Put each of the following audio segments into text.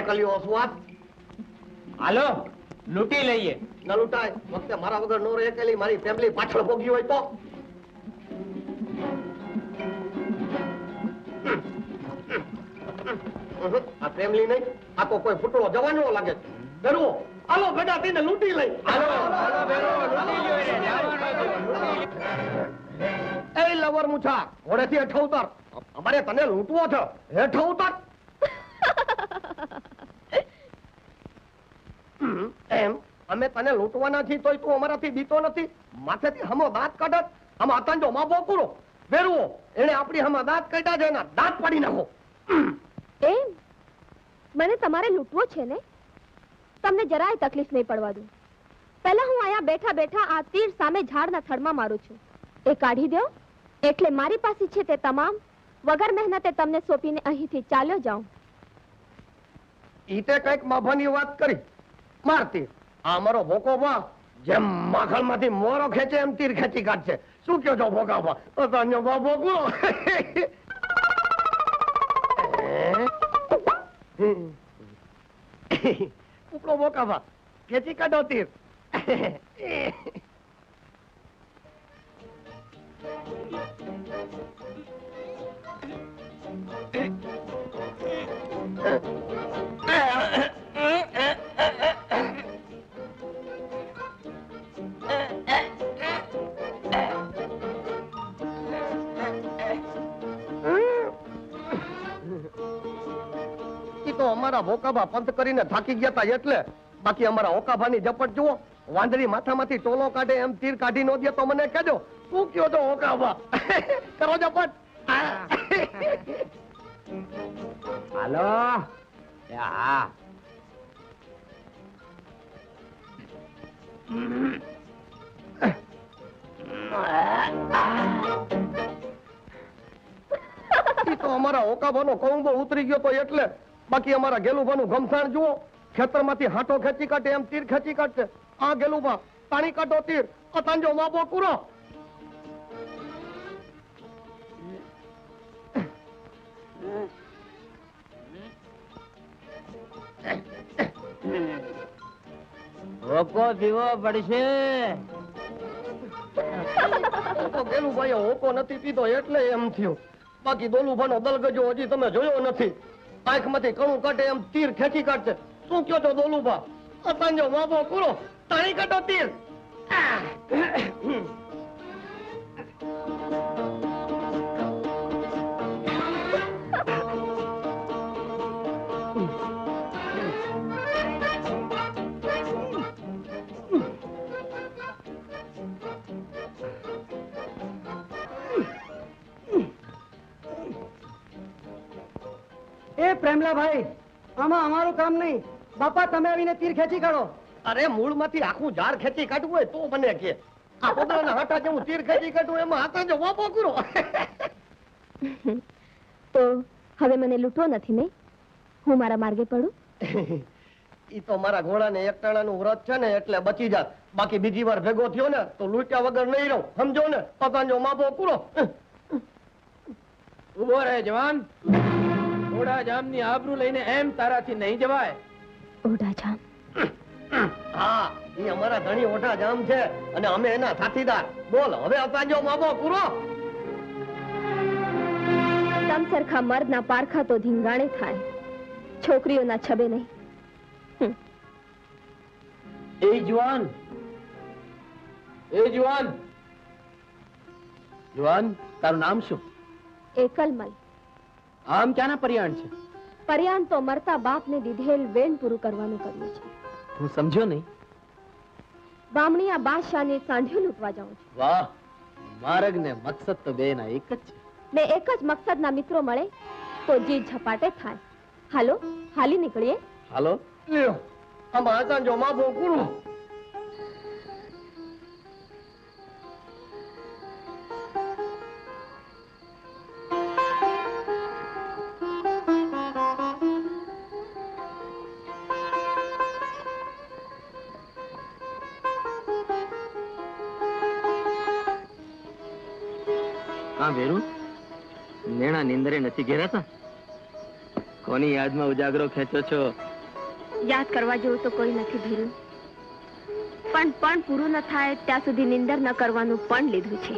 એકલીઓ સ્વાદ. હાલો લૂંટી લઈએ. ન લૂંટાય. વખતે મારા વગર નો રહે કેલી મારી ફેમિલી પાછળ ભોગી હોય તો. આ ફેમિલી નહીં આ તો કોઈ ફૂટડો જવાનો લાગે છે. ડરવો હાલો બેટા થઈને લૂંટી લઈ હાલો હાલો બેરો લૂંટી લ્યો. એ લવર મુછા ઘોડેથી હેઠ ઉતર અમારે તને લૂંટવો છે. હેઠ ઉતર એમ? અમે તને લૂંટવા નથી તોય તું અમારાથી બીતો નથી? માથેથી હમો દાંત કાઢત હમ આતંજો માં બોકુરો વેરવો. એને આપણી હમા દાંત કાઢ્યા છે એના દાંત પાડી નાખો. એમ? મને તમારે લૂંટવો છે ને? તમને જરાય તકલીફ નહીં પડવા દઉં. પહેલા હું અહીંયા બેઠા બેઠા આ તીર સામે ઝાડના થડમાં મારું છું. એ કાઢી દો. એટલે મારી પાસે છે તે તમામ. વગર મહેનતે તમને સોંપીને અહીંથી ચાલ્યો જાઉં. ઈ કંઈક માભાની વાત કરી. મારતી. આ મારો ભોકો ભા. જેમ માખણમાંથી મોરો ખેંચે એમ તીર ખેંચી કાઢશે. શું કયો છો ભોકા ભા? તો તને ભા ભોગવો ઉપડો ભોકા ભા. ખેંચી કાઢો તીર. ઈ તો અમારા ભોકાભા પંથ કરીને થાકી ગયા હતા એટલે બાકી અમારા ઓકાભાની ઝપટ જુઓ. વાંદરી માથામાંથી ટોલો કાઢે એમ તીર કાઢી નો દે તો મને કહેજો તું કયો છો ઓકાભા કરો ઝપટ. હાલો. હા. તો અમારા ઓકાભાનો કૌંબો ઉતરી ગયો તો એટલે બાકી અમારા ગેલુભાનું ગમસાણ જુઓ. ખેતરમાંથી હાથો ખેંચી કાઢે એમ તીર ખેંચી કાઢશે આ ગેલુભા પાણી કાઢો તીર. અતાંજો માબો કુરો. રોકો પીવો પડશે. ગેલુભાઈએ હોકો નથી પીધો એટલે એમ થયું. બાકી દોલુભાનો દલગજો હજી તમે જોયો નથી. આંખમાંથી કણું કાઢે એમ તીર ખેંચી કાઢશે. શું કયો છો દોલુભા? અતાંજો માપો કુરો તાણી કાઢો તીર. એ પ્રેમલાભાઈ આમાં અમારું કામ નહીં. બાપા તમે આવીને તીર ખેંચી કાઢો. અરે મૂળમાંથી આખું ઝાડ ખેંચી કાઢવું હોય તો મને કે. આ પોતાના હાટા જેવું તીર ખેંચી કાઢવું એમાં હાથાંજો વાપો કરો તો હવે મને લૂંટવો નથી નહીં? હું મારા માર્ગે પડું? ઈ તો મારા ઘોડાને એકટાણાનું વ્રત છે ને એટલે બચી જાત. બાકી બીજી વાર ભેગો થયો ને તો લૂંટ્યા વગર નહીં રહું. સમજો ને પતાંજો માપો પૂરો ઊભો રહે જવાન. થોડા જામની આબરૂ લઈને એમ તારાથી નહીં જવાય. ઓઢા જામ હા એ અમારા ધણી ઓઢા જામ છે અને અમે એના સાથીદાર. બોલ હવે અપાજો મામો પૂરો. તમ સરખા મર્દના પારખા તો ધીંગાણે થાય. છોકરીઓના છબે નહીં. એ જુવાન. એ જુવાન. જુવાન તારું નામ શું? એકલમલ. આમ ક્યાંના પર્યાણ છે? પર્યાન તો મરતા બાપને દીધેલ વેણ પૂરું કરવાનું કર્યું છે. હું સમજ્યો નહીં. બામણીયા બાદશાહને સાંઢ્યું લૂંટવા જાઉં છું. વાહ માર્ગ ને મકસદ તો બે ના એક જ છે. ને એક જ મકસદના મિત્રો મળે તો જી ઝપાટે થાય. હાલો હાલી નીકળીએ. હાલો. લ્યો આમાં અતાંજો માપો કુરો. હા વેરુ નેણા નિંદરે નથી ઘેરાતા? કોની યાદમાં ઉજાગરો ખેંચો છો? યાદ કરવા જેવું તો કોઈ નથી ભીરુ. પણ પણ પૂરું ન થાય ત્યાં સુધી નિંદર ન કરવાનું પણ લીધું છે.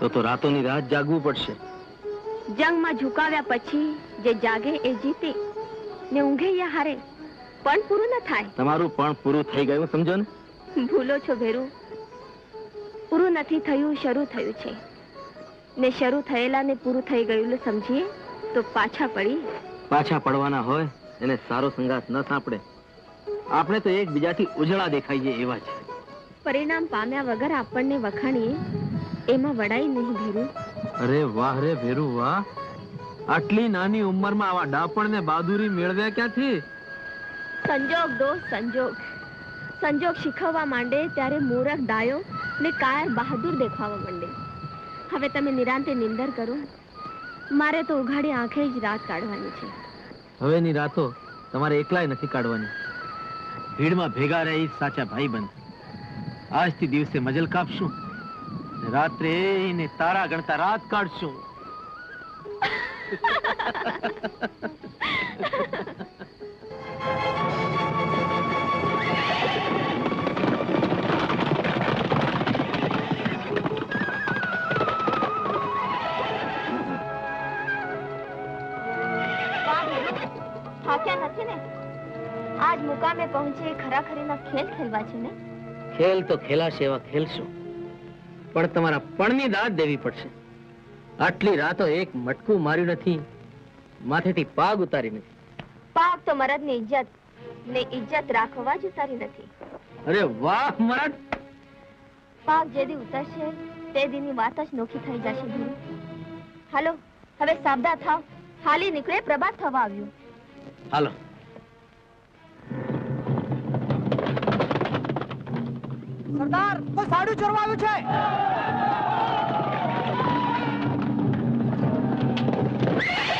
તો તો રાતોની રાત જાગવું પડશે. જંગમાં ઝુકાવ્યા પછી જે જાગે એ જીતે. ને ઊંઘે યા હારે. પણ પૂરું ન થાય. તમારું પણ પૂરું થઈ ગયું સમજો ને? ભૂલો છો ભેરુ. પૂરું નથી થયું શરૂ થયું છે. ને શરૂ થયેલા ને પૂરું થઈ ગયેલું સમજીએ તો પાછા પડી પાછા પડવાના હોય એને સારો સંગાથ ન સાંપડે. આપણે તો એકબીજાથી ઉજળા દેખાઈએ એવા છે પરિણામ પામ્યા વગર આપણને વખાણીએ એમાં વડાઈ નહીં ભેરું અરે વાહ રે ભેરું વાહ. આટલી નાની ઉંમરમાં આવા ડાપણ ને બહાદુરી મેળવ્યા ક્યાંથી? સંજોગ દોસ્ત સંજોગ. સંજોગ શીખવવા માંડે ત્યારે મૂરખ ડાયો ને કાયર બહાદુર દેખાવા માંડે. હવે તમે નિરાંતે નિંદર કરો. મારે તો ઉઘાડી આંખે જ રાત કાઢવાની છે. હવેની રાતો તમારે એકલાય નથી કાઢવાની. ભીડમાં ભેગા રહી સાચા ભાઈ બંધ આજથી દિવસે મજલ કાપશું. રાત્રે એને તારા ગણતા રાત કાઢશું. થાક્યા નથી ને? આજ મુકામે પહોંચે ખરાખરીના ખેલ ખેલવા છે ને? ખેલ તો ખેલાશે એવા ખેલશું. પણ તમારા પણની દાદ દેવી પડશે. આટલી રાતો એક મટકું માર્યું નથી. માથેથી પાગ ઉતારી નથી. પાગ તો મરદની ઇજ્જત. ને ઇજ્જત રાખવા જ ઉતારી નથી. અરે વાહ મરદ! પાગ જે દી ઉતરશે તે દીની વાત જ નોખી થઈ જશે હાલો હવે સાબદા થાવ. હાલી નીકળે પ્રભાત થવા આવ્યું. હાલો. સરદાર કોઈ સાડું ચોરવા આવ્યું છે. થઈ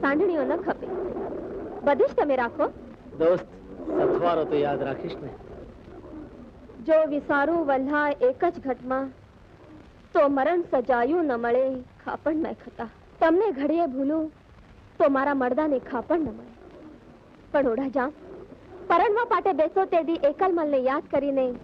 સાંઢણીઓ ન ખપે. બધી જ તમે રાખો. દોસ્ત સથવારો તો યાદ રાખીશ ને. જો વિસારું વલ્હા એક જ ઘટમાં તો મરણ સજાયું ન મળે ખાપણ મેં ખતા. તમને ઘડીએ ભૂલું તો મારા મરદાને ખાપણ ન મળે. પણ ઓઢા જા પરણવા પાટે બેસો તે દી એકલમલને યાદ કરીને